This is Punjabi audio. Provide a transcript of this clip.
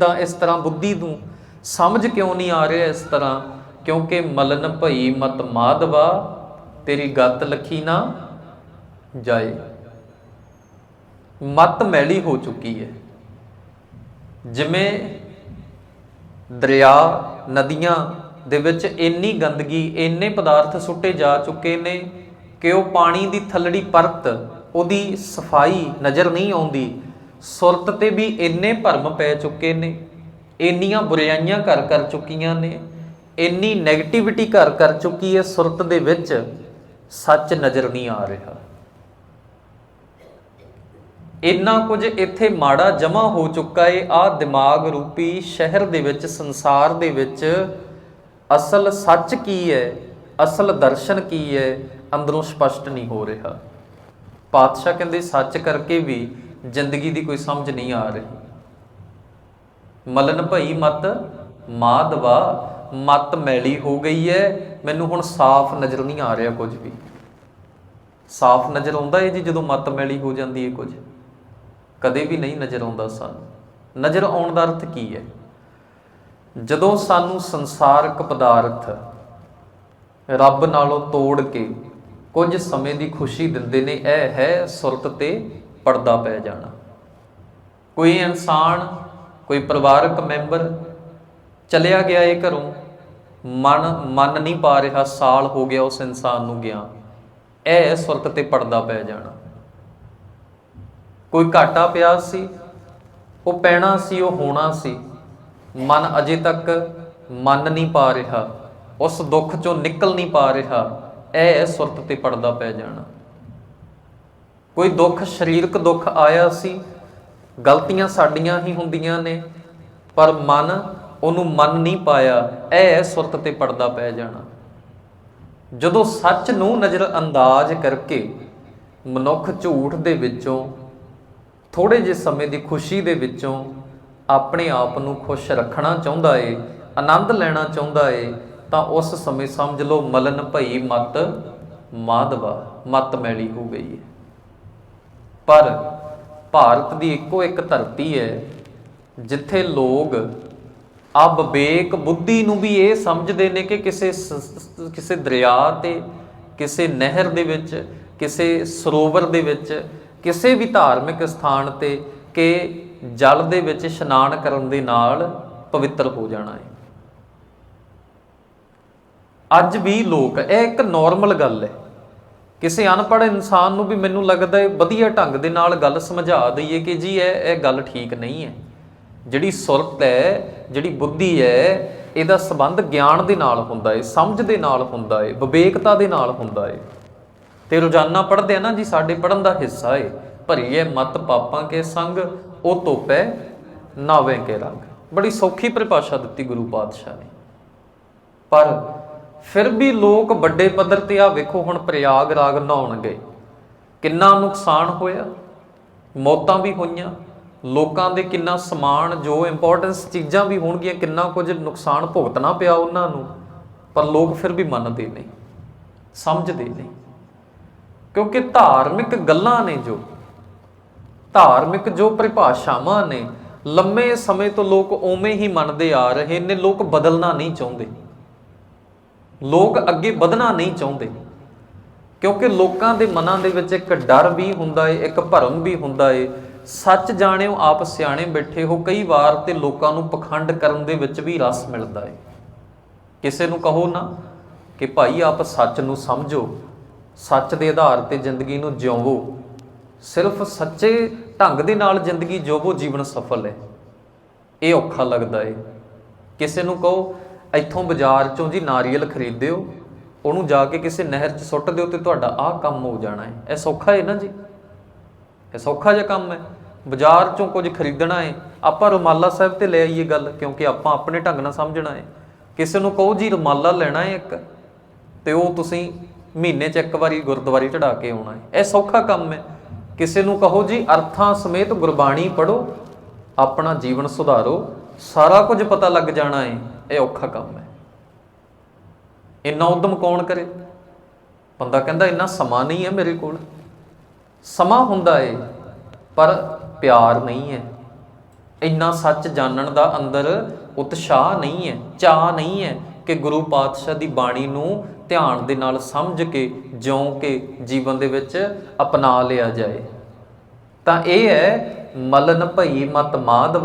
ਤਾਂ ਇਸ ਤਰ੍ਹਾਂ ਬੁੱਧੀ ਨੂੰ ਸਮਝ ਕਿਉਂ ਨਹੀਂ ਆ ਰਿਹਾ ਇਸ ਤਰ੍ਹਾਂ? ਕਿਉਂਕਿ ਮਲਨ ਭਈ ਮਤ ਮਾਧਵਾ, ਤੇਰੀ ਗੱਤ ਲਖੀ ਨਾ ਜਾਏ। ਮਤ ਮੈਲੀ ਹੋ ਚੁੱਕੀ ਹੈ। ਜਿਵੇਂ ਦਰਿਆ ਨਦੀਆਂ ਦੇ ਵਿੱਚ ਇੰਨੀ ਗੰਦਗੀ, ਇੰਨੇ ਪਦਾਰਥ ਸੁੱਟੇ ਜਾ ਚੁੱਕੇ ਨੇ ਕਿ ਉਹ ਪਾਣੀ ਦੀ ਥੱਲੜੀ ਪਰਤ, ਉਹਦੀ ਸਫ਼ਾਈ ਨਜ਼ਰ ਨਹੀਂ ਆਉਂਦੀ। ਸੁਰਤ ਤੇ ਵੀ ਇੰਨੇ ਭਰਮ ਪੈ ਚੁੱਕੇ ਨੇ, ਇੰਨੀਆਂ ਬੁਰਾਈਆਂ ਕਰ ਕਰ ਚੁੱਕੀਆਂ ਨੇ, ਇੰਨੀ 네ਗੇਟਿਵਿਟੀ ਕਰ ਕਰ ਚੁੱਕੀ ਹੈ ਸੁਰਤ ਦੇ ਵਿੱਚ, ਸੱਚ ਨਜ਼ਰ ਨਹੀਂ ਆ ਰਿਹਾ। ਇੰਨਾ ਕੁਝ ਇੱਥੇ ਮਾੜਾ ਜਮਾ ਹੋ ਚੁੱਕਾ ਏ ਆ ਦਿਮਾਗ ਰੂਪੀ ਸ਼ਹਿਰ ਦੇ ਵਿੱਚ, ਸੰਸਾਰ ਦੇ ਵਿੱਚ ਅਸਲ ਸੱਚ ਕੀ ਹੈ, ਅਸਲ ਦਰਸ਼ਨ ਕੀ ਹੈ, ਅੰਦਰੋਂ ਸਪਸ਼ਟ ਨਹੀਂ ਹੋ ਰਿਹਾ। ਪਾਤਸ਼ਾਹ ਕਹਿੰਦੇ ਸੱਚ ਕਰਕੇ ਵੀ ਜ਼ਿੰਦਗੀ ਦੀ ਕੋਈ ਸਮਝ ਨਹੀਂ ਆ ਰਹੀ। ਮਲਨ ਭਈ ਮਤ ਮਾਧਵਾ ਮਤ ਮੈਲੀ ਹੋ ਗਈ ਹੈ ਮੈਨੂੰ ਹੁਣ ਸਾਫ਼ ਨਜ਼ਰ ਨਹੀਂ ਆ ਰਿਹਾ ਕੁਝ ਵੀ। ਸਾਫ਼ ਨਜ਼ਰ ਆਉਂਦਾ ਹੈ ਜੀ ਜਦੋਂ ਮਤ ਮੈਲੀ ਹੋ ਜਾਂਦੀ ਹੈ ਕੁਝ। ਕਦੇ ਵੀ ਨਹੀਂ ਨਜ਼ਰ ਆਉਂਦਾ ਸਾਨੂੰ। ਨਜ਼ਰ ਆਉਣ ਦਾ ਅਰਥ ਕੀ ਹੈ ਜਦੋਂ ਸਾਨੂੰ ਸੰਸਾਰਕ ਪਦਾਰਥ ਰੱਬ ਨਾਲੋਂ ਤੋੜ ਕੇ ਕੁਝ ਸਮੇਂ ਦੀ ਖੁਸ਼ੀ ਦਿੰਦੇ ਨੇ, ਇਹ ਹੈ ਸੁਰਤ ਤੇ ਪਰਦਾ ਪੈ ਜਾਣਾ। ਕੋਈ ਇਨਸਾਨ, ਕੋਈ ਪਰਿਵਾਰਕ ਮੈਂਬਰ ਚਲਿਆ ਗਿਆ ਇਹ ਘਰੋਂ, ਮਨ, ਮੰਨ ਨਹੀਂ ਪਾ ਰਿਹਾ ਸਾਲ ਹੋ ਗਿਆ ਉਸ ਇਨਸਾਨ ਨੂੰ ਗਿਆ। ਇਹ ਸੁਰਤ ਤੇ ਪਰਦਾ ਪੈ ਜਾਣਾ। ਕੋਈ ਘਾਟਾ ਪਿਆ ਸੀ, ਉਹ ਪੈਣਾ ਸੀ, ਉਹ ਹੋਣਾ ਸੀ। ਮਨ ਅਜੇ ਤੱਕ ਮੰਨ ਨਹੀਂ ਪਾ ਰਿਹਾ, ਉਸ ਦੁੱਖ ਚੋਂ ਨਿਕਲ ਨਹੀਂ ਪਾ ਰਿਹਾ। ਇਹ ਹੈ ਸੁਰਤ ਤੇ ਪਰਦਾ ਪੈ ਜਾਣਾ। ਕੋਈ ਦੁੱਖ, ਸਰੀਰਕ ਦੁੱਖ ਆਇਆ ਸੀ? ਗਲਤੀਆਂ ਸਾਡੀਆਂ ਹੀ ਹੁੰਦੀਆਂ ਨੇ, ਪਰ ਮਨ ਉਹਨੂੰ ਮੰਨ ਨਹੀਂ ਪਾਇਆ। ਇਹ ਹੈ ਸੁਰਤ ਤੇ ਪਰਦਾ ਪੈ ਜਾਣਾ। ਜਦੋਂ ਸੱਚ ਨੂੰ ਨਜ਼ਰ ਅੰਦਾਜ਼ ਕਰਕੇ ਮਨੁੱਖ ਝੂਠ ਦੇ ਵਿੱਚੋਂ ਥੋੜੇ ਜਿਹੇ ਸਮੇਂ ਦੀ ਖੁਸ਼ੀ ਦੇ ਵਿੱਚੋਂ ਆਪਣੇ ਆਪ ਨੂੰ ਖੁਸ਼ ਰੱਖਣਾ ਚਾਹੁੰਦਾ ਏ, ਆਨੰਦ ਲੈਣਾ ਚਾਹੁੰਦਾ ਏ, ਤਾਂ ਉਸ ਸਮੇਂ ਸਮਝ ਲਓ ਮਲਨ ਭਈ ਮਤ, ਮਾਧਵਾ, ਮਤ ਮੈਲੀ ਹੋ ਗਈ ਹੈ ਪਰ ਭਾਰਤ ਦੀ ਇੱਕੋ ਇੱਕ ਧਰਤੀ ਹੈ, ਜਿੱਥੇ ਲੋਕ ਆ ਵਿਵੇਕ ਬੁੱਧੀ ਨੂੰ ਵੀ ਇਹ ਸਮਝਦੇ ਨੇ ਕਿ ਕਿਸੇ ਕਿਸੇ ਦਰਿਆ ਤੇ, ਕਿਸੇ ਨਹਿਰ ਦੇ ਵਿੱਚ, ਕਿਸੇ ਸਰੋਵਰ ਦੇ ਵਿੱਚ, ਕਿਸੇ ਵੀ ਧਾਰਮਿਕ ਸਥਾਨ ਤੇ ਕਿ ਜਲ ਦੇ ਵਿੱਚ ਇਸ਼ਨਾਨ ਕਰਨ ਦੇ ਨਾਲ ਪਵਿੱਤਰ ਹੋ ਜਾਣਾ ਹੈ। ਅੱਜ ਵੀ ਲੋਕ, ਇਹ ਇੱਕ ਨਾਰਮਲ ਗੱਲ ਹੈ। ਕਿਸੇ ਅਨਪੜ੍ਹ ਇਨਸਾਨ ਨੂੰ ਵੀ ਮੈਨੂੰ ਲੱਗਦਾ ਹੈ ਵਧੀਆ ਢੰਗ ਦੇ ਨਾਲ ਗੱਲ ਸਮਝਾ ਦਈਏ ਕਿ ਜੀ ਇਹ ਇਹ ਗੱਲ ਠੀਕ ਨਹੀਂ ਹੈ। ਜਿਹੜੀ ਸੁਰਤ ਹੈ, ਜਿਹੜੀ ਬੁੱਧੀ ਹੈ, ਇਹਦਾ ਸੰਬੰਧ ਗਿਆਨ ਦੇ ਨਾਲ ਹੁੰਦਾ ਹੈ, ਸਮਝ ਦੇ ਨਾਲ ਹੁੰਦਾ ਹੈ, ਵਿਵੇਕਤਾ ਦੇ ਨਾਲ ਹੁੰਦਾ ਹੈ। ਤੇ ਰੋਜ਼ਾਨਾ ਪੜ੍ਹਦੇ ਆ ਨਾ ਜੀ, ਸਾਡੇ ਪੜਨ ਦਾ ਹਿੱਸਾ ਹੈ ਭਰੀਏ ਮਤ ਪਾਪਾਂ ਕੇ ਸੰਗ, ਉਹ ਤੋਪੈ ਨਾਵੇਂ ਕੇ ਰੰਗ। ਬੜੀ ਸੌਖੀ ਪਰਿਭਾਸ਼ਾ ਦਿੱਤੀ ਗੁਰੂ ਪਾਤਸ਼ਾਹ ਨੇ। ਪਰ ਫਿਰ ਵੀ ਲੋਕ ਵੱਡੇ ਪੱਧਰ ਤੇ ਆ ਵੇਖੋ ਹੁਣ ਪ੍ਰਯਾਗ ਰਾਗ ਨਹਾਉਣ ਗਏ ਕਿੰਨਾ ਨੁਕਸਾਨ ਹੋਇਆ? ਮੌਤਾਂ ਵੀ ਹੋਈਆਂ। ਲੋਕਾਂ ਦੇ ਕਿੰਨਾ ਸਮਾਨ, ਜੋ ਇੰਪੋਰਟੈਂਸ ਚੀਜ਼ਾਂ ਵੀ ਹੋਣਗੀਆਂ, ਕਿੰਨਾ ਕੁਝ ਨੁਕਸਾਨ ਭੁਗਤਣਾ ਪਿਆ ਉਹਨਾਂ ਨੂੰ। ਪਰ ਲੋਕ ਫਿਰ ਵੀ ਮੰਨਦੇ ਨਹੀਂ, ਸਮਝਦੇ ਨਹੀਂ। ਕਿਉਂਕਿ ਧਾਰਮਿਕ ਗੱਲਾਂ ਨੇ ਜੋ, ਧਾਰਮਿਕ ਜੋ ਪਰਿਭਾਸ਼ਾਵਾਂ ਨੇ, ਲੰਮੇ ਸਮੇਂ ਤੋਂ ਲੋਕ ਉਵੇਂ ਹੀ ਮੰਨਦੇ ਆ ਰਹੇ ਨੇ, ਲੋਕ ਬਦਲਣਾ ਨਹੀਂ ਚਾਹੁੰਦੇ। ਲੋਕ ਅੱਗੇ ਵਧਣਾ ਨਹੀਂ ਚਾਹੁੰਦੇ। ਕਿਉਂਕਿ ਲੋਕਾਂ ਦੇ ਮਨਾਂ ਦੇ ਵਿੱਚ ਇੱਕ ਡਰ ਵੀ ਹੁੰਦਾ ਏ, ਇੱਕ ਭਰਮ ਵੀ ਹੁੰਦਾ ਏ। ਸੱਚ ਜਾਣਿਓ, ਆਪ ਸਿਆਣੇ ਬੈਠੇ ਹੋ, ਕਈ ਵਾਰ ਤੇ ਲੋਕਾਂ ਨੂੰ ਪਖੰਡ ਕਰਨ ਦੇ ਵਿੱਚ ਵੀ ਰਸ ਮਿਲਦਾ ਏ। ਕਿਸੇ ਨੂੰ ਕਹੋ ਨਾ ਕਿ ਭਾਈ ਆਪ ਸੱਚ ਨੂੰ ਸਮਝੋ, ਸੱਚ ਦੇ ਆਧਾਰ ਤੇ ਜ਼ਿੰਦਗੀ ਨੂੰ ਜਿਉਵੋ। ਸਿਰਫ ਸੱਚੇ ਢੰਗ ਦੇ ਨਾਲ ਜ਼ਿੰਦਗੀ ਜਿਉਵੋ ਜੀਵਨ ਸਫਲ ਹੈ ਇਹ ਔਖਾ ਲੱਗਦਾ ਏ। ਕਿਸੇ ਨੂੰ ਕਹੋ ਇੱਥੋਂ ਬਾਜ਼ਾਰ ਚੋਂ ਜੀ ਨਾਰੀਅਲ ਖਰੀਦਿਓ, ਉਹਨੂੰ ਜਾ ਕੇ ਕਿਸੇ ਨਹਿਰ 'ਚ ਸੁੱਟ ਦਿਓ ਤੇ ਤੁਹਾਡਾ ਆਹ ਕੰਮ ਹੋ ਜਾਣਾ ਹੈ। ਇਹ ਸੌਖਾ ਹੈ ਨਾ ਜੀ? ਇਹ ਸੌਖਾ ਜਿਹਾ ਕੰਮ ਹੈ। ਬਾਜ਼ਾਰ ਚੋਂ ਕੁਝ ਖਰੀਦਣਾ ਹੈ। ਆਪਾਂ ਰੁਮਾਲਾ ਸਾਹਿਬ ਤੇ ਲੈ ਆਈਏ ਗੱਲ, ਕਿਉਂਕਿ ਆਪਾਂ ਆਪਣੇ ਢੰਗ ਨਾਲ ਸਮਝਣਾ ਹੈ। ਕਿਸੇ ਨੂੰ ਕਹੋ ਜੀ ਰੁਮਾਲਾ ਲੈਣਾ ਹੈ ਇੱਕ, ਤੇ ਉਹ ਤੁਸੀਂ ਮਹੀਨੇ 'ਚ ਇੱਕ ਵਾਰੀ ਗੁਰਦੁਆਰੇ ਚੜਾ ਕੇ ਆਉਣਾ ਹੈ। ਇਹ ਸੌਖਾ ਕੰਮ ਹੈ। ਕਿਸੇ ਨੂੰ ਕਹੋ ਜੀ ਅਰਥਾਂ ਸਮੇਤ ਗੁਰਬਾਣੀ ਪੜੋ ਆਪਣਾ ਜੀਵਨ ਸੁਧਾਰੋ, ਸਾਰਾ ਕੁਝ ਪਤਾ ਲੱਗ ਜਾਣਾ ਹੈ। ਇਹ ਔਖਾ ਕੰਮ ਹੈ। ਇੰਨਾ ਉਦਮ ਕੌਣ ਕਰੇ? ਬੰਦਾ ਕਹਿੰਦਾ, ਇੰਨਾ ਸਮਾਂ ਨਹੀਂ ਹੈ ਮੇਰੇ ਕੋਲ। ਸਮਾਂ ਹੁੰਦਾ ਏ, ਪਰ ਪਿਆਰ ਨਹੀਂ ਹੈ। ਇੰਨਾ ਸੱਚ ਜਾਣਨ ਦਾ ਅੰਦਰ ਉਤਸ਼ਾਹ ਨਹੀਂ ਹੈ, ਚਾਹ ਨਹੀਂ ਹੈ ਕਿ ਗੁਰੂ ਪਾਤਸ਼ਾਹ ਦੀ ਬਾਣੀ ਨੂੰ ਧਿਆਨ ਦੇ ਨਾਲ ਸਮਝ ਕੇ, ਜਿਉਂ ਕੇ ਜੀਵਨ ਦੇ ਵਿੱਚ ਅਪਣਾ ਲਿਆ ਜਾਏ। ਤਾਂ ਇਹ ਹੈ, ਮਲਨ ਭਈ ਮਤ ਮਾਧ